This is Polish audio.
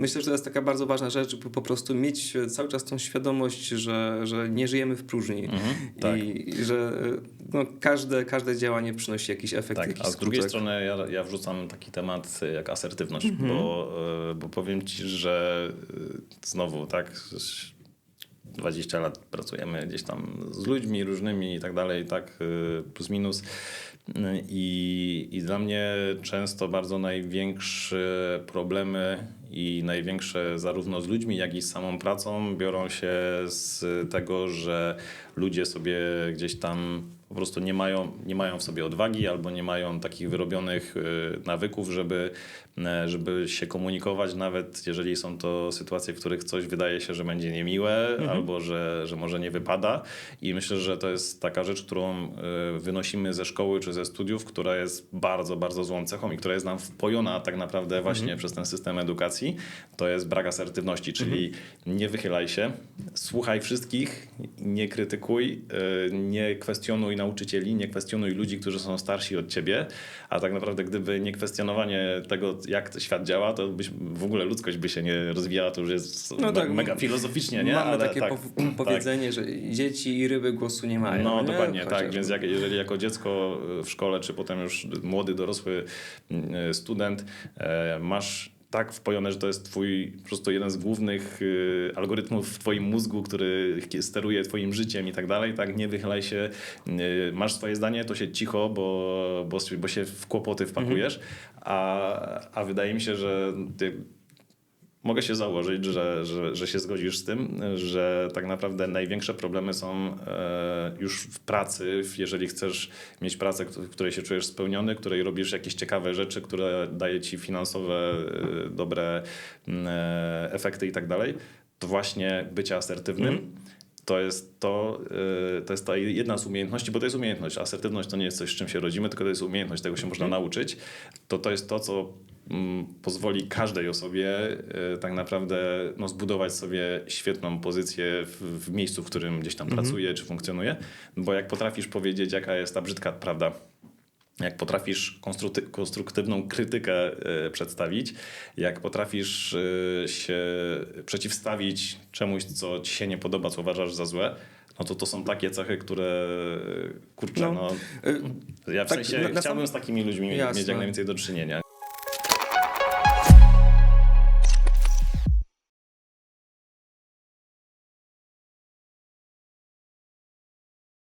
Myślę, że to jest taka bardzo ważna rzecz, żeby po prostu mieć cały czas tą świadomość, że, że nie żyjemy w próżni Mhm, tak. i, że no, każde, każde działanie przynosi jakiś efekt, Tak, jakiś a z skutek. drugiej strony ja, ja wrzucam taki temat jak asertywność, Mhm. bo, y, bo powiem ci, że y, znowu tak 20 lat pracujemy gdzieś tam z ludźmi różnymi i tak dalej, tak y, plus minus. I, I dla mnie często bardzo największe problemy i największe zarówno z ludźmi, jak i z samą pracą biorą się z tego, że ludzie sobie gdzieś tam po prostu nie mają, nie mają w sobie odwagi albo nie mają takich wyrobionych y, nawyków, żeby, e, żeby się komunikować, nawet jeżeli są to sytuacje, w których coś wydaje się, że będzie niemiłe albo że, że może nie wypada. I myślę, że to jest taka rzecz, którą y, wynosimy ze szkoły czy ze studiów, która jest bardzo, bardzo złą cechą i która jest nam wpojona tak naprawdę właśnie przez ten system edukacji. To jest brak asertywności, czyli nie wychylaj się, słuchaj wszystkich, nie krytykuj, y, nie kwestionuj nauczycieli, nie kwestionuj ludzi, którzy są starsi od ciebie, a tak naprawdę gdyby nie kwestionowanie tego, jak świat działa, to byś, w ogóle ludzkość by się nie rozwijała, to już jest No tak, mega filozoficznie, nie? Mamy Ale takie tak, pow- powiedzenie, że dzieci i ryby głosu nie mają. no nie? dokładnie, Chociaż- tak. Więc jak, jeżeli jako dziecko w szkole, czy potem już młody, dorosły mm, student masz tak wpojone, że to jest twój po prostu jeden z głównych y, algorytmów w twoim mózgu, który steruje twoim życiem i tak dalej, tak? Nie wychylaj się, y, masz swoje zdanie, to się cicho, bo, bo, bo się w kłopoty wpakujesz, a, a wydaje mi się, że ty Mogę się założyć, że, że, że się zgodzisz z tym, że tak naprawdę największe problemy są e, już w pracy, w- jeżeli chcesz mieć pracę, w której się czujesz spełniony, której robisz jakieś ciekawe rzeczy, które daje ci finansowe, e, dobre mm, e, efekty i tak dalej, to właśnie bycie asertywnym. To jest to, to jest ta jedna z umiejętności, bo to jest umiejętność. Asertywność to nie jest coś, z czym się rodzimy, tylko to jest umiejętność, tego się można nauczyć. To to jest to, co mm, pozwoli każdej osobie y, tak naprawdę no, zbudować sobie świetną pozycję w, w miejscu, w którym gdzieś tam pracuje czy funkcjonuje. Bo jak potrafisz powiedzieć, jaka jest ta brzydka prawda, jak potrafisz konstrukty- konstruktywną krytykę y, przedstawić, jak potrafisz y, się przeciwstawić czemuś, co ci się nie podoba, co uważasz za złe, no to to są takie cechy, które kurczę, No, no, ja w tak, sensie na- na chciałbym sam- z takimi ludźmi Jasne. mieć jak najwięcej do czynienia.